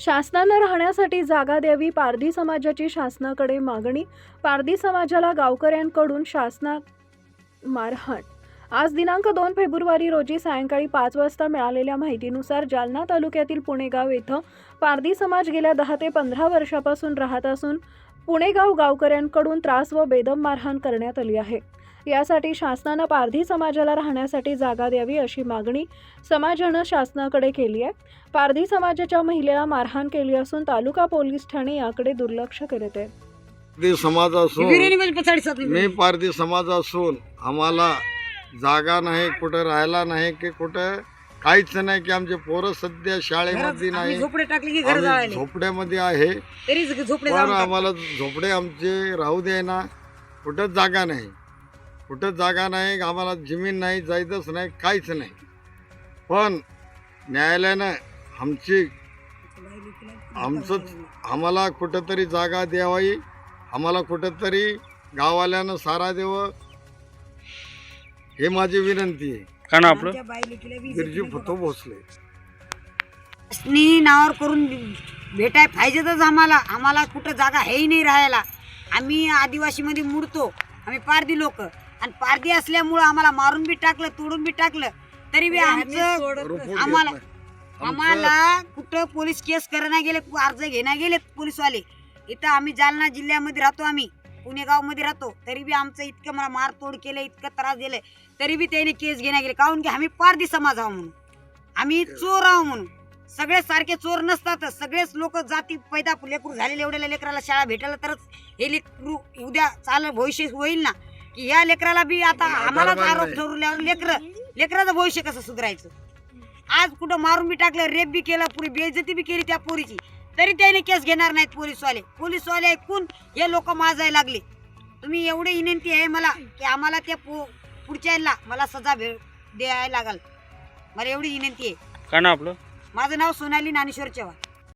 शासनानं राहण्यासाठी जागा द्यावी पारधी समाजाची शासनाकडे मागणी पारधी समाजाला गावकऱ्यांकडून शासना मारहाण आज दिनांक दोन फेब्रुवारी रोजी सायंकाळी पाच वाजता मिळालेल्या माहितीनुसार जालना तालुक्यातील पुणेगाव येथं पारधी समाज गेल्या दहा ते पंधरा वर्षापासून राहत असून पुणेगाव गावकऱ्यांकडून त्रास व बेदम मारहाण करण्यात आली आहे. यासाठी शासनानं पारधी समाजाला राहण्यासाठी जागा द्यावी अशी मागणी समाजानं शासनाकडे केली आहे. पारधी समाजाच्या महिलेला मारहाण केली असून तालुका पोलीस ठाणे याकडे दुर्लक्ष करत आहे. समाज असून म्हणजे मी पारधी समाज असून आम्हाला जागा नाही कुठं राहायला नाही की कुठं काहीच नाही की आमचे पोरं सध्या शाळेमध्ये नाही. झोपडे टाकले की घर आम्ही जाळले झोपड्यामध्ये आहे. तरी झोपडे पण जाळून टाकले. आम्हाला झोपडे आमचे राहू दे ना. कुठंच जागा नाही. कुठंच जागा नाही आम्हाला जमीन नाही जायचंच नाही काहीच नाही. पण न्यायालयानं आमची आमचंच आम्हाला कुठंतरी जागा द्यावी. आम्हाला कुठंतरी गाववाल्यानं सारा द्यावं हे माझी विनंती आहे. का ना आपलं? आमच्या बायलेकीला वीस गिरजी फतो भोसले. शासनी नावावर करून भेटाय पाहिजेतच आम्हाला. आम्हाला कुठं जागा हेही नाही राहायला. आम्ही आदिवासीमध्ये मुडतो आम्ही पारधी लोक. आणि पारधी असल्यामुळं आम्हाला मारून बी टाकलं तोडून बी टाकलं. तरी बी आमचं आम्हाला- नाही. आम्हाला कुठं पोलीस केस करणं गेले अर्ज घेण्या गेले पोलीसवाले. इथं आम्ही जालना जिल्ह्यामध्ये राहतो आम्ही. पुणे गावमध्ये राहतो तरी बी आमचं इतकं मला मारतोड केलं इतकं त्रास दिले तरी बी त्याने केस घेण्या गेले. काहून की आम्ही पारधी समाज आहो म्हणून. आम्ही चोर आहो म्हणून. सगळे सारखे चोर नसतातच सगळेच लोक जाती पैदा लेकरू झालेले एवढ्या लेकराला शाळा भेटायला तरच हे लेकरू उद्या चाल भविष्य होईल ना? की या लेकराला बी आता आम्हालाच आधार आरोप. ठरवल्यावर लेकर लेकराचं भविष्य कसं सुधारायचं? आज कुठं मारून बी टाकलं रेप बी केलं पुरी बेइज्जती बी केली त्या पोरीची. तरी त्याने केस घेणार नाहीत पोलीसवाले. पोलीसवाले ऐकून हे लोक माजायला लागले. तुम्ही एवढी विनंती आहे मला की आम्हाला त्या पो पुढच्या याला मला सजा भे द्यायला लागल. मला एवढी विनंती आहे. का ना आपलं? माझं नाव सोनाली ज्ञानेश्वर चव्हाण.